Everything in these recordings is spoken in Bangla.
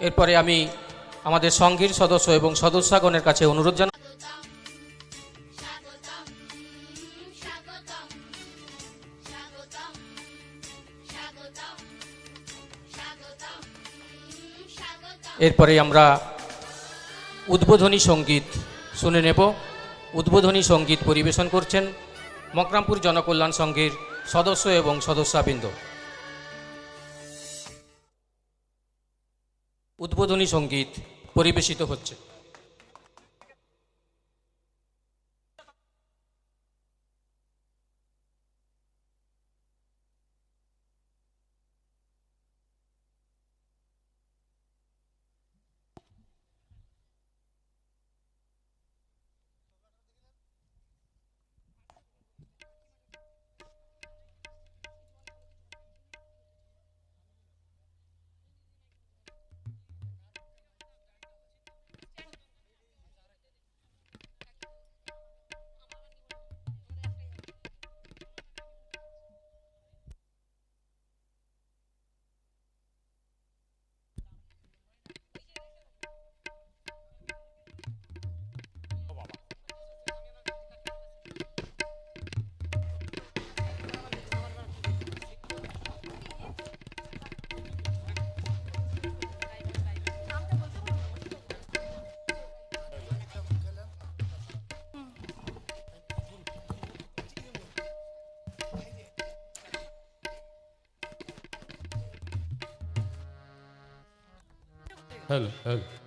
এরপরে আমি আমাদের সংঘের সদস্য এবং সদস্যগণের কাছে অনুরোধ জানাই এরপরে আমরা উদ্বোধনী সংগীত শুনে নেব। উদ্বোধনী সংগীত পরিবেশন করছেন মকরামপুর জনকল্যাণ সংঘের সদস্য এবং সদস্যবৃন্দ। উদ্বোধনী সংগীত পরিবেশিত হচ্ছে। হ্যালো হ্যালো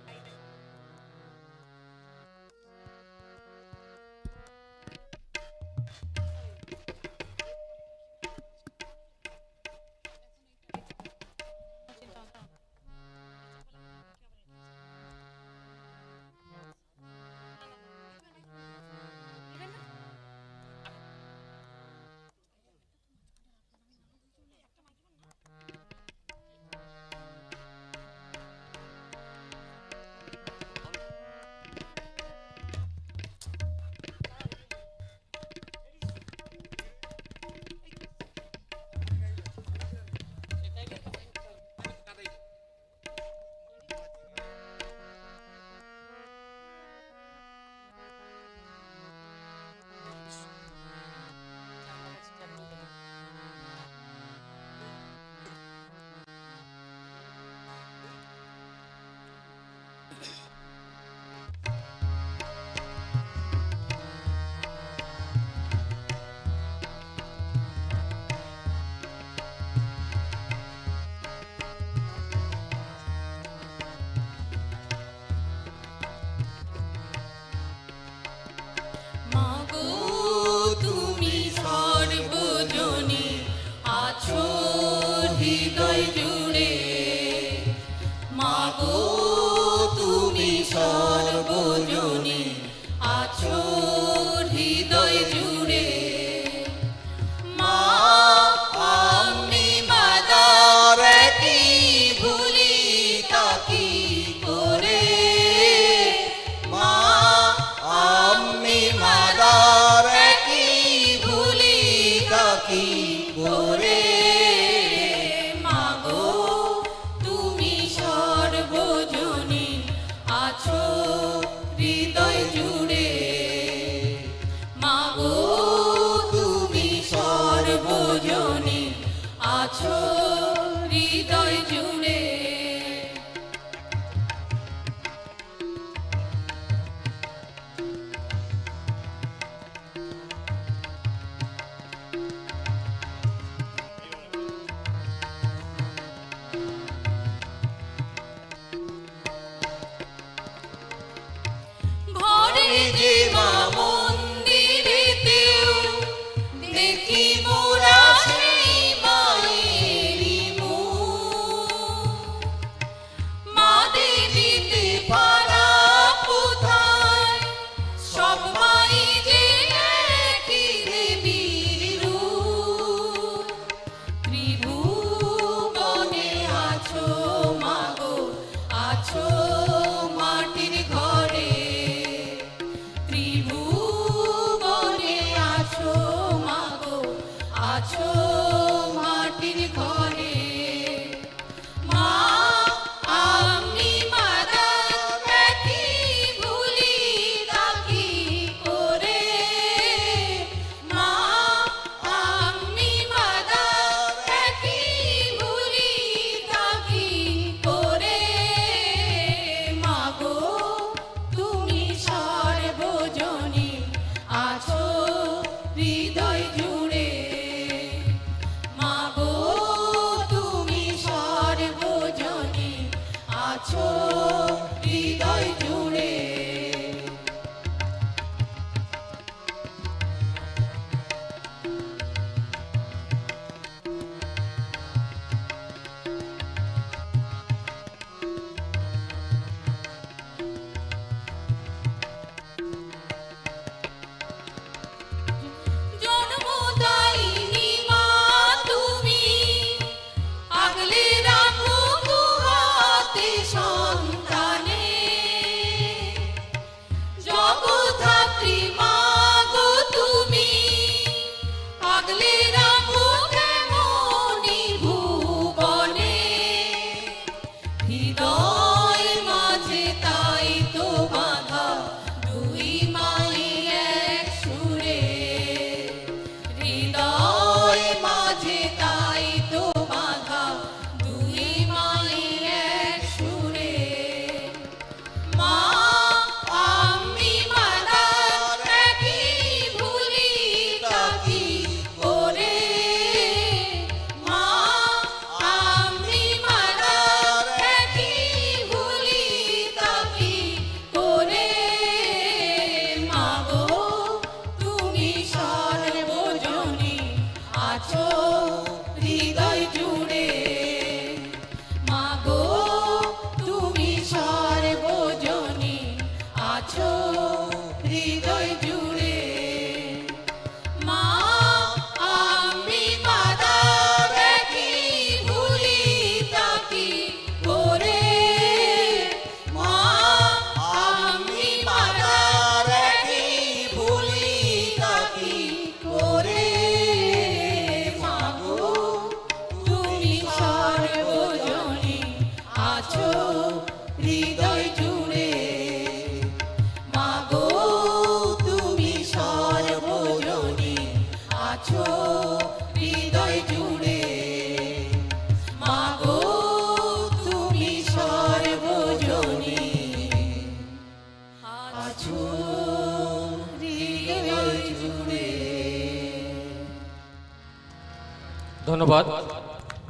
ধন্যবাদ।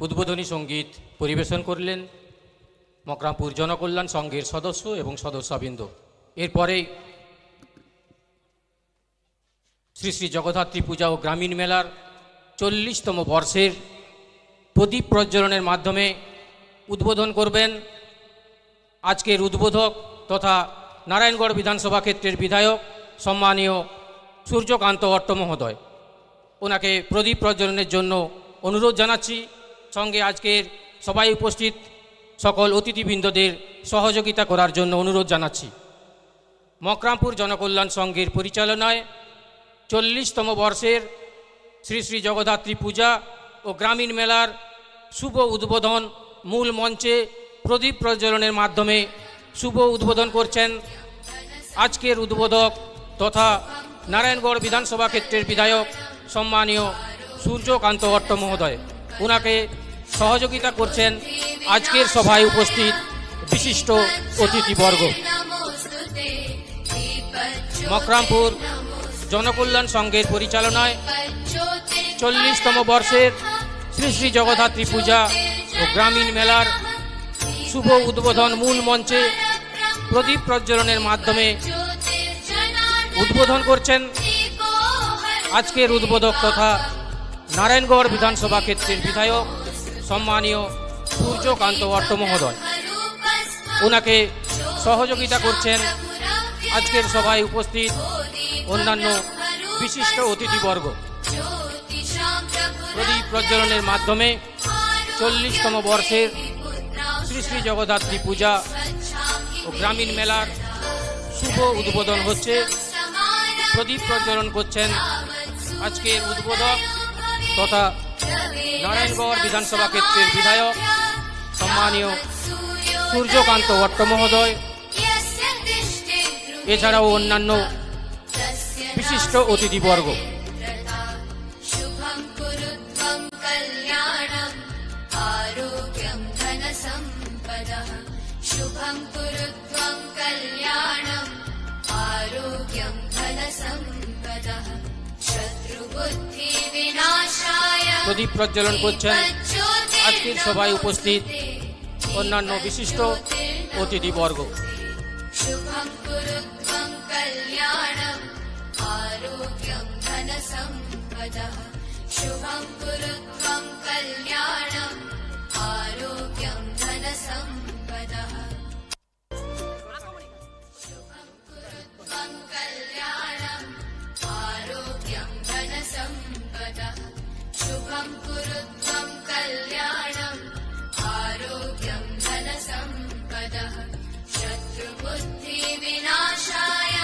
উদ্বোধনী সংগীত পরিবেশন করলেন মকরামপুর জনকল্যাণ সংঘের সদস্য এবং সদস্যবৃন্দ। এরপরে শ্রী শ্রী জগদ্ধাত্রী পূজা ও গ্রামীণ মেলার চল্লিশতম বর্ষের প্রদীপ প্রজ্বলনের মাধ্যমে উদ্বোধন করবেন আজকের উদ্বোধক তথা নারায়ণগড় বিধানসভা ক্ষেত্রের বিধায়ক সম্মানীয় সূর্যকান্ত অট্ট মহোদয়। ওনাকে প্রদীপ প্রজ্বলনের জন্য অনুরোধ জানাচ্ছি, সঙ্গে আজকের সবাই উপস্থিত সকল অতিথিবৃন্দদের সহযোগিতা করার জন্য অনুরোধ জানাচ্ছি। মকরামপুর জনকল্যাণ সংঘের পরিচালনায় চল্লিশতম বর্ষের শ্রী শ্রী জগদ্ধাত্রী পূজা ও গ্রামীণ মেলার শুভ উদ্বোধন মূল মঞ্চে প্রদীপ প্রজ্বলনের মাধ্যমে শুভ উদ্বোধন করছেন আজকের উদ্বোধক তথা নারায়ণগড় বিধানসভা ক্ষেত্রের বিধায়ক সম্মানীয় সূর্যকান্ত অট্ট মহোদয় ওনাকে সহযোগিতা করছেন আজকের সভায় উপস্থিত বিশিষ্ট অতিথিবর্গ। মকরামপুর জনকল্যাণ সংঘের পরিচালনায় চল্লিশতম বর্ষের শ্রী শ্রী জগদ্ধাত্রী পূজা ও গ্রামীণ মেলার শুভ উদ্বোধন মূল মঞ্চে প্রদীপ প্রজ্বলনের মাধ্যমে উদ্বোধন করছেন আজকের উদ্বোধক তথা নারায়ণগড় বিধানসভা ক্ষেত্রের বিধায়ক, সম্মানীয় সূর্যকান্ত অট্ট মহোদয়। ওনাকে সহযোগিতা করছেন আজকের সভায় উপস্থিত অন্যান্য বিশিষ্ট অতিথিবর্গ। প্রদীপ প্রজ্বলনের মাধ্যমে চল্লিশতম বর্ষের শ্রী শ্রী জগদ্ধাত্রী পূজা ও গ্রামীণ মেলার শুভ উদ্বোধন হচ্ছে। প্রদীপ প্রজ্বলন করছেন আজকের উদ্বোধক তথা নারায়ণগড় বিধানসভা ক্ষেত্রের বিধায়ক সম্মানীয় সূর্যকান্ত ভট্ট মহোদয় এছাড়াও অন্যান্য বিশিষ্ট অতিথিবর্গ शुभं कुरु त्वं कल्याणम् आरोग्यं धनसम्पदः शुभं कुरु त्वं कल्याणम् आरोग्यं धनसम्पदः शत्रुबुद्धिविनाशाय প্রদীপ প্রজ্বলন করছেন আজকের সভায় উপস্থিত অন্যান্য বিশিষ্ট অতিথিবর্গ शुभं कुरु त्वं कल्याणम् धनसम्पदः शत्रुबुद्धिविनाशाय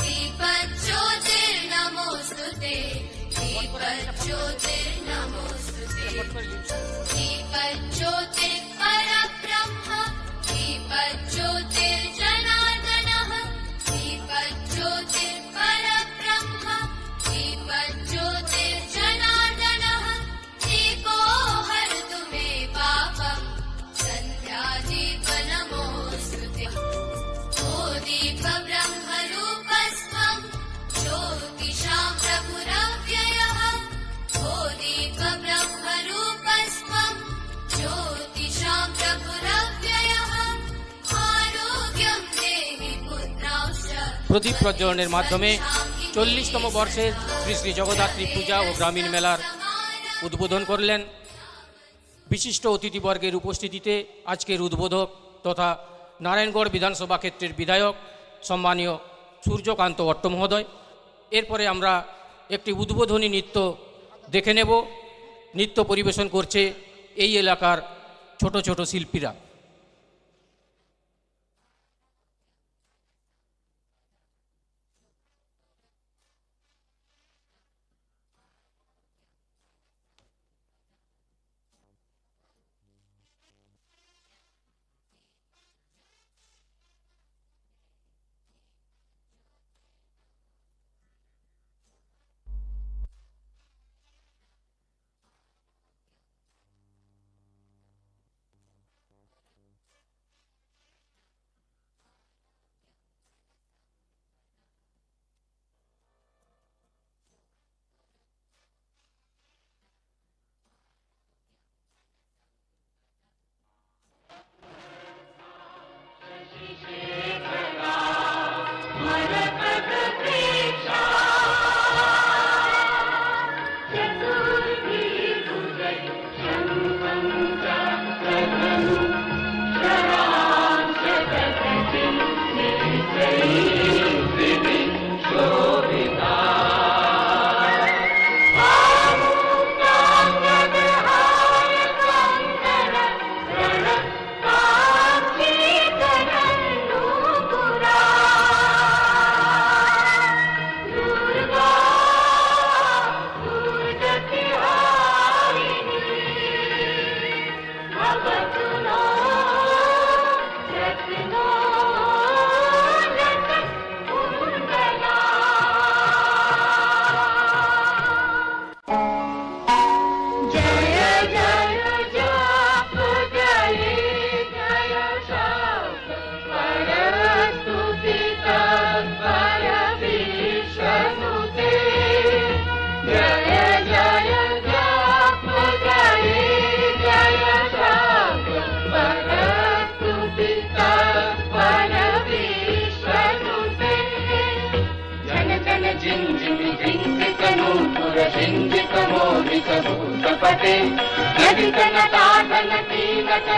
दीपज्योतिर्नमोऽस्तु প্রদীপ প্রজ্বলনের মাধ্যমে চল্লিশতম বর্ষের শ্রী শ্রী জগদ্ধাত্রী পূজা ও গ্রামীণ মেলার উদ্বোধন করলেন। বিশিষ্ট অতিথিবর্গের উপস্থিতিতে আজকের উদ্বোধক তথা নারায়ণগড় বিধানসভা ক্ষেত্রের বিধায়ক সম্মানীয় সূর্যকান্ত মহোদয় এরপরে আমরা একটি উদ্বোধনী নৃত্য দেখে নেব। নৃত্য পরিবেশন করছে এই এলাকার ছোট ছোট শিল্পীরা।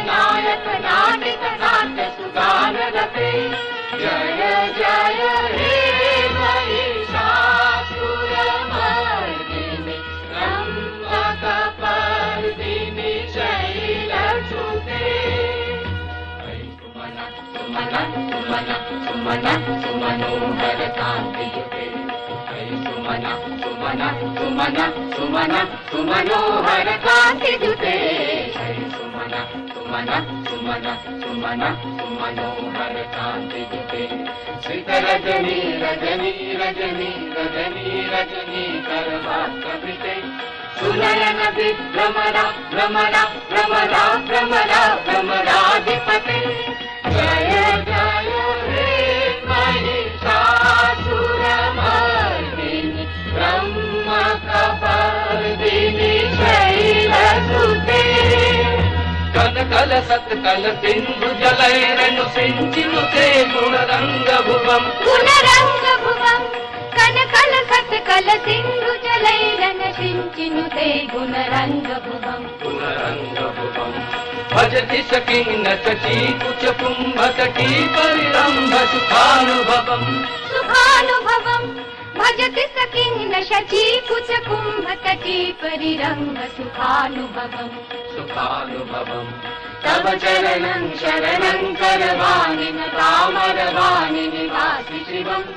नायक नाटिक नाट्य सुदानरते जय जय हे महिषासुरमर्दिनि रम्भकपर्दिनि शैलच्युते सुमन सुमन सुमन सुमन कान्तियुते हरि सुमन सुमन सुमन सुमन कान्तियुते हरि सुमन सुमन सुमन सुमन कान्तियुते श्रित रजनी रजनी रजनी रजनी रजनी करवास्तविते सुनयन विभ्रमरा भ्रमरा भ्रमरा भ्रमरा भ्रमराधिपते जय जय కల సత్ కల సింధు జలైరను సించిను తే గుణరంగ భువం గుణరంగ భువం కన కల సత్ కల సింధు జలైరన సించిను తే గుణరంగ భువం గుణరంగ భువం భజతి సకిన్న చీకుచ కుంభతటీ పరిరంభ సుఖానుభవం. సుఖానుభవం. భజతి సకిన్న శచీకుచ కుంభతటీ పరిరంభ సుఖానుభవం. సుఖానుభవం. तव चरणं शरणं करवाणि न तामरवाणि निवासि शिवम्।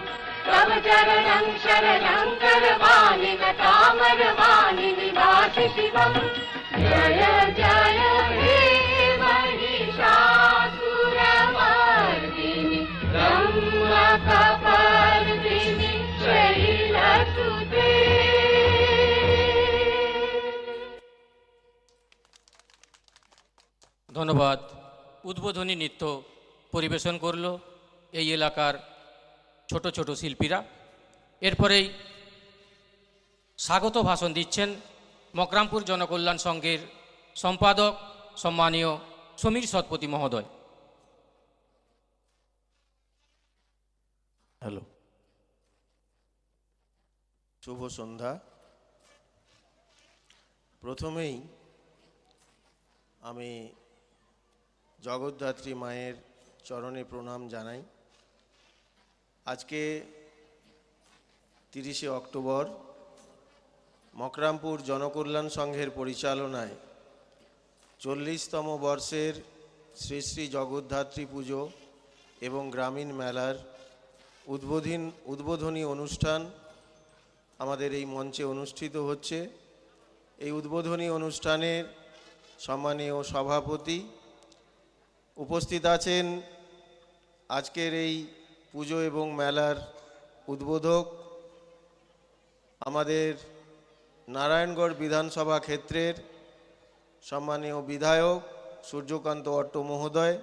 तव चरणं शरणं करवाणि न तामरवाणि निवासि शिवम्। जय जय উদ্বোধনী নৃত্য পরিবেশন করল এই এলাকার ছোট ছোট শিল্পীরা। এরপরেই স্বাগত ভাষণ দিচ্ছেন মকরামপুর জনকল্যাণ সংঘের সম্পাদক সম্মানীয় সমীর সৎপতি মহোদয়। হ্যালো। শুভ সন্ধ্যা। প্রথমেই আমি জগদ্ধাত্রী মায়ের চরণে প্রণাম জানাই। আজকে তিরিশে অক্টোবর, মকরামপুর জনকল্যাণ সংঘের পরিচালনায় চল্লিশতম বর্ষের শ্রী শ্রী জগদ্ধাত্রী পুজো এবং গ্রামীণ মেলার উদ্বোধন, উদ্বোধনী অনুষ্ঠান আমাদের এই মঞ্চে অনুষ্ঠিত হচ্ছে। এই উদ্বোধনী অনুষ্ঠানের সম্মানীয় সভাপতি উপস্থিত আছেন আজকের এই পুজো এবং মেলার উদ্বোধক আমাদের নারায়ণগড় বিধানসভা ক্ষেত্রের সম্মানীয় বিধায়ক সূর্যকান্ত অট্ট মহোদয়।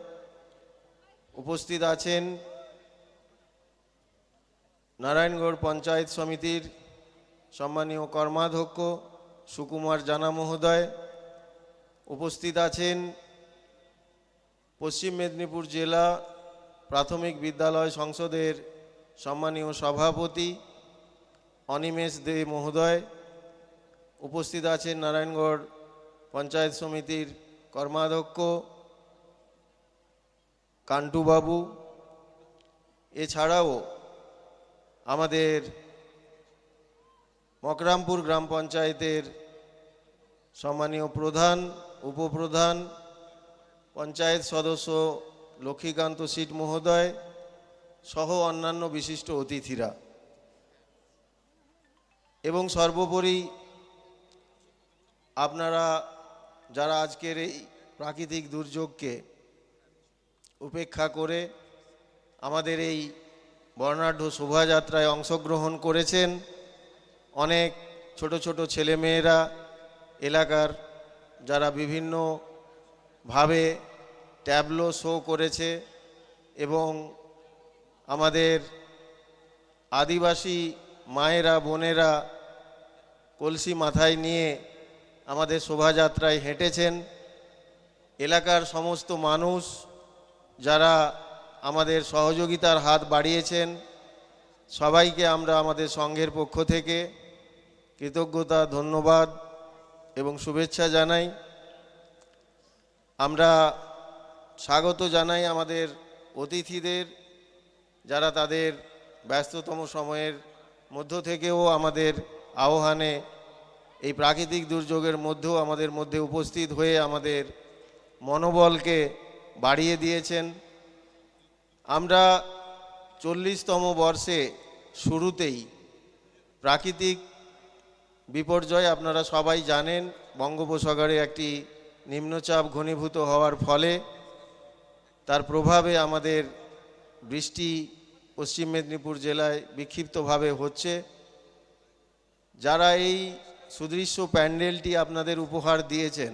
উপস্থিত আছেন নারায়ণগড় পঞ্চায়েত সমিতির সম্মানীয় কর্মাধ্যক্ষ সুকুমার জানা মহোদয়। উপস্থিত আছেন পশ্চিম মেদিনীপুর জেলা প্রাথমিক বিদ্যালয় সংসদের সম্মানীয় সভাপতি অনিমেষ দে মহোদয়, উপস্থিত আছেন নারায়ণগড় পঞ্চায়েত সমিতির কর্মাধ্যক্ষ কান্টুবাবু। এছাড়াও আমাদের মকরামপুর গ্রাম পঞ্চায়েতের সম্মানীয় প্রধান, উপপ্রধান পঞ্চায়েত সদস্য লক্ষ্মীকান্ত সিট মহোদয় সহ অন্যান্য বিশিষ্ট অতিথিরা। এবং সর্বোপরি আপনারা যারা আজকের এই প্রাকৃতিক দুর্যোগকে উপেক্ষা করে আমাদের এই বর্ণাঢ্য শোভাযাত্রায় অংশগ্রহণ করেছেন অনেক ছোট ছোট ছেলেমেয়েরা, এলাকার যারা বিভিন্নভাবে ট্যাবলো শো করেছে এবং আমাদের আদিবাসী মায়েরা, বোনেরা কলসি মাথায় নিয়ে আমাদের শোভাযাত্রায় হেঁটেছেন। এলাকার সমস্ত মানুষ যারা আমাদের সহযোগিতার হাত বাড়িয়েছেন, সবাইকে আমরা আমাদের সংঘের পক্ষ থেকে কৃতজ্ঞতা, ধন্যবাদ এবং শুভেচ্ছা জানাই। আমরা স্বাগত জানাই আমাদের অতিথিদের, যারা তাদের ব্যস্ততম সময়ের মধ্য থেকেও আমাদের আহ্বানে, এই প্রাকৃতিক দুর্যোগের মধ্যেও আমাদের মধ্যে উপস্থিত হয়ে আমাদের মনোবলকে বাড়িয়ে দিয়েছেন। আমরা চল্লিশতম বর্ষে শুরুতেই প্রাকৃতিক বিপর্যয় আপনারা সবাই জানেন, বঙ্গোপসাগরে একটি নিম্নচাপ ঘনীভূত হওয়ার ফলে তার প্রভাবে আমাদের বৃষ্টি পশ্চিম মেদিনীপুর জেলায় বিক্ষিপ্তভাবে হচ্ছে। যারা এই সুদৃশ্য প্যান্ডেলটি আপনাদের উপহার দিয়েছেন,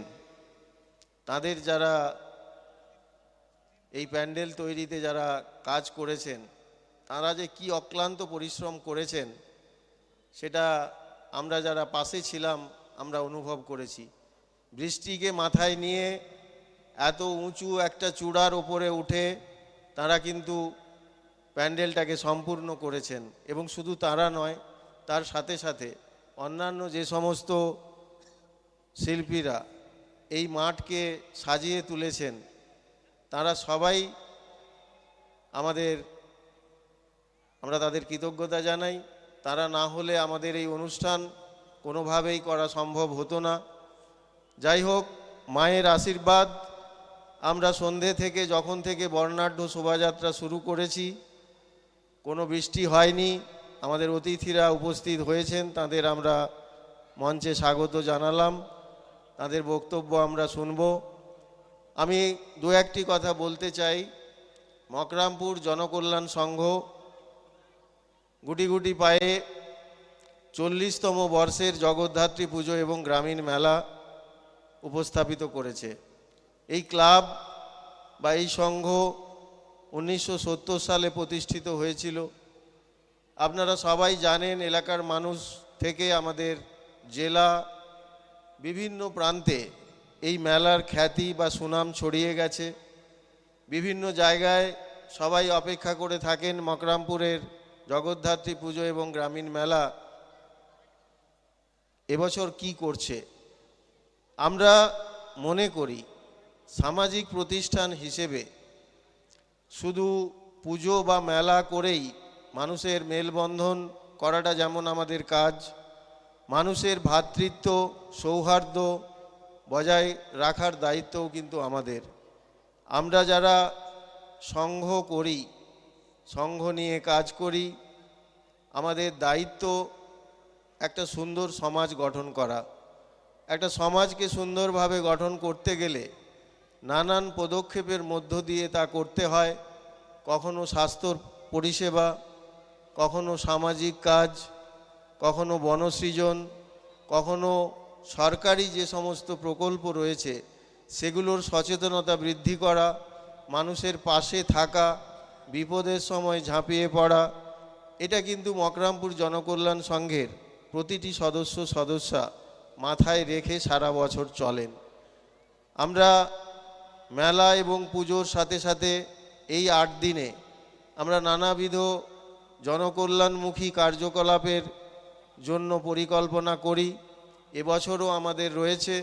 তাদের যারা এই প্যান্ডেল তৈরিতে যারা কাজ করেছেন, তারা যে কি অক্লান্ত পরিশ্রম করেছেন, সেটা আমরা যারা পাশে ছিলাম, আমরা অনুভব করেছি। বৃষ্টিকে মাথায় নিয়ে এত উঁচু একটা চূড়ার ওপরে উঠে তারা কিন্তু প্যান্ডেলটাকে সম্পূর্ণ করেছেন এবং শুধু তারা নয়, তার সাথে সাথে অন্যান্য যে সমস্ত শিল্পীরা এই মাঠকে সাজিয়ে তুলেছেন, তারা সবাই আমাদের, আমরা তাদের কৃতজ্ঞতা জানাই। তারা না হলে আমাদের এই অনুষ্ঠান কোনোভাবেই করা সম্ভব হতো না। যাই হোক, মায়ের আশীর্বাদ। আমরা সন্ধে থেকে যখন থেকে বর্ণাঢ্য শোভাযাত্রা শুরু করেছি, কোনো বৃষ্টি হয়নি, আমাদের অতিথিরা উপস্থিত হয়েছেন, তাদের আমরা মঞ্চে স্বাগত জানালাম, তাদের বক্তব্য আমরা শুনব। আমি দু একটি কথা বলতে চাই। মকরামপুর জনকল্যাণ সংঘ গুটি গুটি পায়ে চল্লিশতম বর্ষের জগদ্ধাত্রী পুজো এবং গ্রামীণ মেলা উপস্থাপিত করেছে। এই ক্লাব বা এই সংঘ উনিশশো সত্তর সালে প্রতিষ্ঠিত হয়েছিল। আপনারা সবাই জানেন এলাকার মানুষ থেকে আমাদের জেলা বিভিন্ন প্রান্তে এই মেলার খ্যাতি বা সুনাম ছড়িয়ে গেছে। বিভিন্ন জায়গায় সবাই অপেক্ষা করে থাকেন মকরামপুরের জগদ্ধাত্রী পুজো এবং গ্রামীণ মেলা। এবছর কি করছে? আমরা মনে করি সামাজিক প্রতিষ্ঠান হিসেবে শুধু পুজো বা মেলা করেই মানুষের মেলবন্ধন করাটা যেমন আমাদের কাজ, মানুষের ভ্রাতৃত্ব সৌহার্দ্য বজায় রাখার দায়িত্বও কিন্তু আমাদের। আমরা যারা সংঘ করি, সংঘ নিয়ে কাজ করি, আমাদের দায়িত্ব একটা সুন্দর সমাজ গঠন করা। একটা সমাজকে সুন্দরভাবে গঠন করতে গেলে নানান পদক্ষেপের মধ্য দিয়ে তা করতে হয়। কখনো স্বাস্থ্য পরিষেবা, কখনো সামাজিক কাজ, কখনো বনসৃজন, কখনো সরকারি যে সমস্ত প্রকল্প রয়েছে, সেগুলোর সচেতনতা বৃদ্ধি করা, মানুষের পাশে থাকা, বিপদের সময় ঝাঁপিয়ে পড়া, এটা কিন্তু মকরামপুর জনকল্যাণ সংঘের প্রতিটি সদস্য সদস্যা মাথায় রেখে সারা বছর চলেন। আমরা মেলা এবং পুজোর সাথে সাথে এই আট দিনে আমরা নানাবিধ জনকল্যাণমুখী কার্যকলাপের জন্য পরিকল্পনা করি। এবছরও আমাদের রয়েছে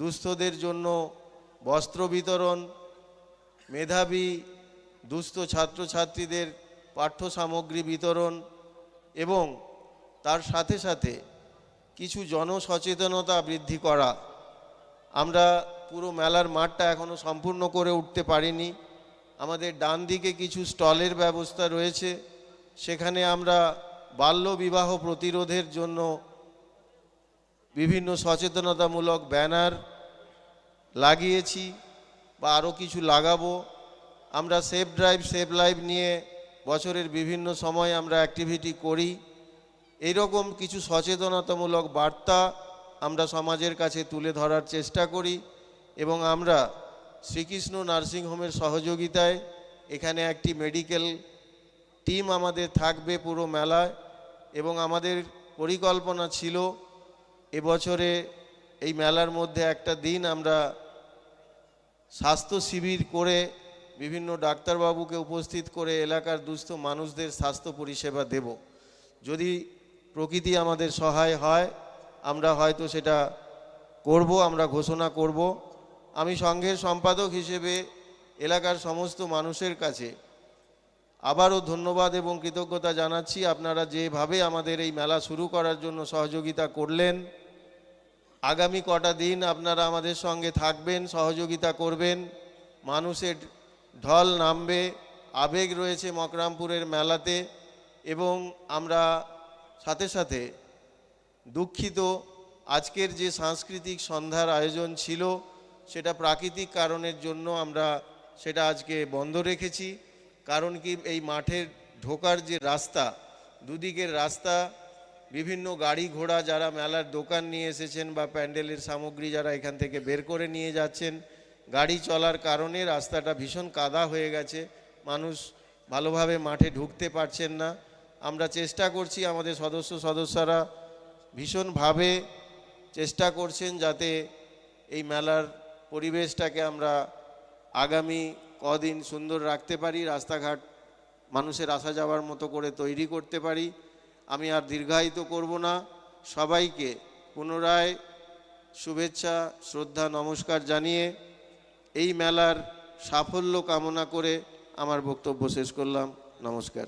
দুস্থদের জন্য বস্ত্র বিতরণ, মেধাবী দুস্থ ছাত্রছাত্রীদের পাঠ্য সামগ্রী বিতরণ এবং তার সাথে সাথে কিছু জনসচেতনতা বৃদ্ধি করা। আমরা পুরো মেলার মাঠটা এখনও সম্পূর্ণ করে উঠতে পারিনি। আমাদের ডান দিকে কিছু স্টলের ব্যবস্থা রয়েছে। সেখানে আমরা বাল্য বিবাহ প্রতিরোধের জন্য বিভিন্ন সচেতনতামূলক ব্যানার লাগিয়েছি বা আরও কিছু লাগাবো। আমরা সেফ ড্রাইভ, সেফ লাইভ নিয়ে বছরের বিভিন্ন সময় আমরা অ্যাক্টিভিটি করি। এইরকম কিছু সচেতনতামূলক বার্তা আমরা সমাজের কাছে তুলে ধরার চেষ্টা করি এবং আমরা শ্রীকৃষ্ণ নার্সিংহোমের সহযোগিতায় এখানে একটি মেডিকেল টিম আমাদের থাকবে পুরো মেলায় এবং আমাদের পরিকল্পনা ছিল এবছরে এই মেলার মধ্যে একটা দিন আমরা স্বাস্থ্য শিবির করে বিভিন্ন ডাক্তারবাবুকে উপস্থিত করে এলাকার দুস্থ মানুষদের স্বাস্থ্য পরিষেবা দেব। যদি প্রকৃতি আমাদের সহায় হয়, আমরা হয়তো সেটা করব, আমরা ঘোষণা করব। আমি সংঘের সম্পাদক হিসেবে এলাকার সমস্ত মানুষের কাছে আবারও ধন্যবাদ এবং কৃতজ্ঞতা জানাচ্ছি। আপনারা যেভাবে আমাদের এই মেলা শুরু করার জন্য সহযোগিতা করলেন, আগামী কটা দিন আপনারা আমাদের সঙ্গে থাকবেন, সহযোগিতা করবেন। মানুষের ঢল নামবে, আবেগ রয়েছে মকরামপুরের মেলাতে এবং আমরা সাথে সাথে দুঃখিত আজকের যে সাংস্কৃতিক সন্ধ্যার আয়োজন ছিল, সেটা প্রাকৃতিক কারণের জন্য আমরা সেটা আজকে বন্ধ রেখেছি। কারণ কি, এই মাঠের ঢোকার যে রাস্তা, দুদিকের রাস্তা, বিভিন্ন গাড়ি ঘোড়া যারা মেলার দোকান নিয়ে এসেছেন বা প্যান্ডেলের সামগ্রী যারা এখান থেকে বের করে নিয়ে যাচ্ছেন, গাড়ি চলার কারণে রাস্তাটা ভীষণ কাদা হয়ে গেছে। মানুষ ভালোভাবে মাঠে ঢুকতে পারছেন না। আমরা চেষ্টা করছি আমাদের সদস্য সদস্যরা ভীষণভাবে চেষ্টা করছেন যাতে এই মেলার পরিবেশটাকে আমরা আগামী কদিন সুন্দর রাখতে পারি, রাস্তাঘাট মানুষের আসা যাওয়ার মতো করে তৈরি করতে পারি। আমি আর দীর্ঘায়িত করব না। সবাইকে পুনরায় শুভেচ্ছা, শ্রদ্ধা, নমস্কার জানিয়ে এই মেলার সাফল্য কামনা করে আমার বক্তব্য শেষ করলাম। নমস্কার।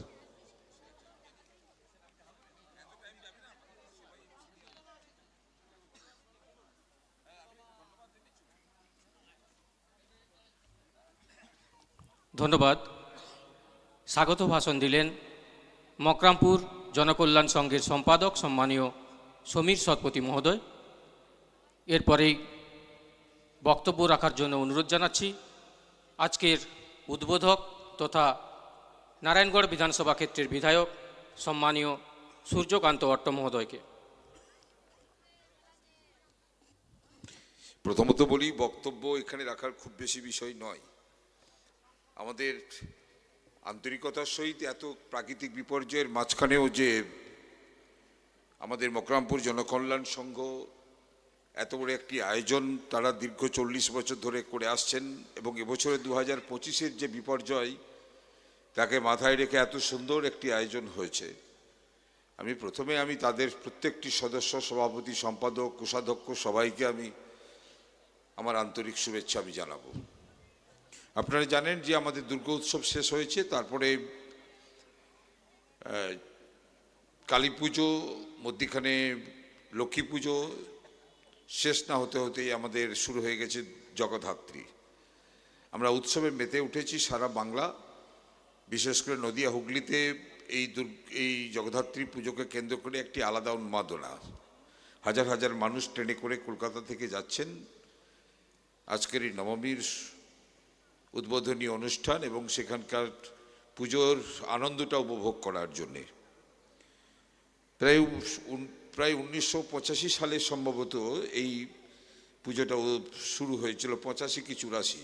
ধন্যবাদ। স্বাগত ভাষণ দিলেন মকরামপুর জনকল্যাণ সংঘের সম্পাদক সম্মানীয় সমীর সৎপতি মহোদয়। এরপরেই বক্তব্য রাখার জন্য অনুরোধ জানাচ্ছি। আজকের উদ্বোধক তথা নারায়ণগড় বিধানসভা ক্ষেত্রের বিধায়ক সম্মানীয় সূর্যকান্ত অট্ট মহোদয়কে। প্রথমত বলি, বক্তব্য এখানে রাখার খুব বেশি বিষয় নয়। আমাদের আন্তরিকতার সহিত এত প্রাকৃতিক বিপর্যয়ের মাঝখানেও যে আমাদের মকরামপুর জনকল্যাণ সংঘ এত বড় একটি আয়োজন তারা দীর্ঘ চল্লিশ বছর ধরে করে আসছেন এবং এবছরে দু হাজার পঁচিশের যে বিপর্যয়, তাকে মাথায় রেখে এত সুন্দর একটি আয়োজন হয়েছে। আমি প্রথমে আমি তাদের প্রত্যেকটি সদস্য, সভাপতি, সম্পাদক, কোষাধ্যক্ষ সবাইকে আমি আমার আন্তরিক শুভেচ্ছা আমি জানাব। আপনারা জানেন যে আমাদের দুর্গা উৎসব শেষ হয়েছে, তারপরে কালী পুজো, মধ্যিখানে লক্ষ্মী পুজো, শেষ না হতে হতেই আমাদের শুরু হয়ে গেছে জগদ্ধাত্রী। আমরা উৎসবে মেতে উঠেছি সারা বাংলা, বিশেষ করে নদিয়া হুগলিতে এই এই জগদ্ধাত্রী পুজোকে কেন্দ্র করে একটি আলাদা উন্মাদনা। হাজার হাজার মানুষ ট্রেনে করে কলকাতা থেকে যাচ্ছেন। আজকের এই নবমীর উদ্বোধনী অনুষ্ঠান এবং সেখানকার পুজোর আনন্দটা উপভোগ করার জন্যে। প্রায় প্রায় উনিশশো পঁচাশি সালে সম্ভবত এই পুজোটা শুরু হয়েছিল, পঁচাশি কি চুরাশি।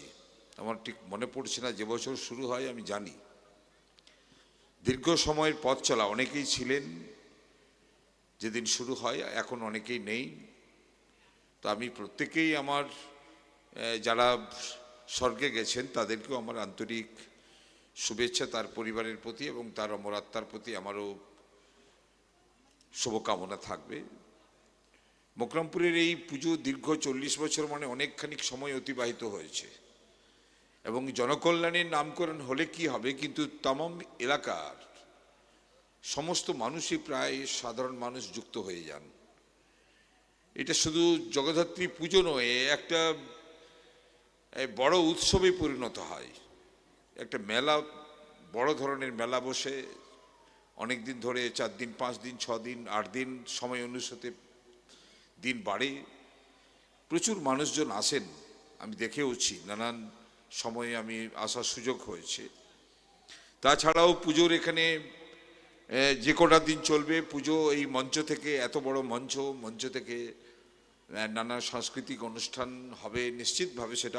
আমার ঠিক মনে পড়ছে না, যে বছর শুরু হয় আমি জানি। দীর্ঘ সময়ের পথ চলা, অনেকেই ছিলেন যেদিন শুরু হয়, এখন অনেকেই নেই। তো আমি প্রত্যেকেই আমার যারা স্বর্গে গেছেন, তাদেরকেও আমার আন্তরিক শুভেচ্ছা তার পরিবারের প্রতি এবং তার অমরাত্মার প্রতি আমারও শুভকামনা থাকবে। মকরমপুরের এই পুজো দীর্ঘ চল্লিশ বছর মানে অনেকখানি সময় অতিবাহিত হয়েছে এবং জনকল্যাণের নামকরণ হলে কি হবে কিন্তু তামাম এলাকার সমস্ত মানুষই প্রায় সাধারণ মানুষ যুক্ত হয়ে যান। এটা শুধু জগদ্ধাত্রী পুজো নয়, একটা এ, বড় উৎসবে পরিণত হয়। একটা মেলা বড় ধরনের মেলা বসে অনেক দিন ধরে চার দিন পাঁচ দিন ছ দিন আট দিন সময় অনুসারে দিন বাড়ে। প্রচুর মানুষজন আসেন আমি দেখেওছি নানান সময়ে আমি আসার সুযোগ হয়েছে। তাছাড়াও পুজোর এখানে যে কটা দিন চলবে পুজো এই মঞ্চ থেকে এত বড় মঞ্চ মঞ্চ থেকে নানা সাংস্কৃতিক অনুষ্ঠান হবে নিশ্চিতভাবে সেটা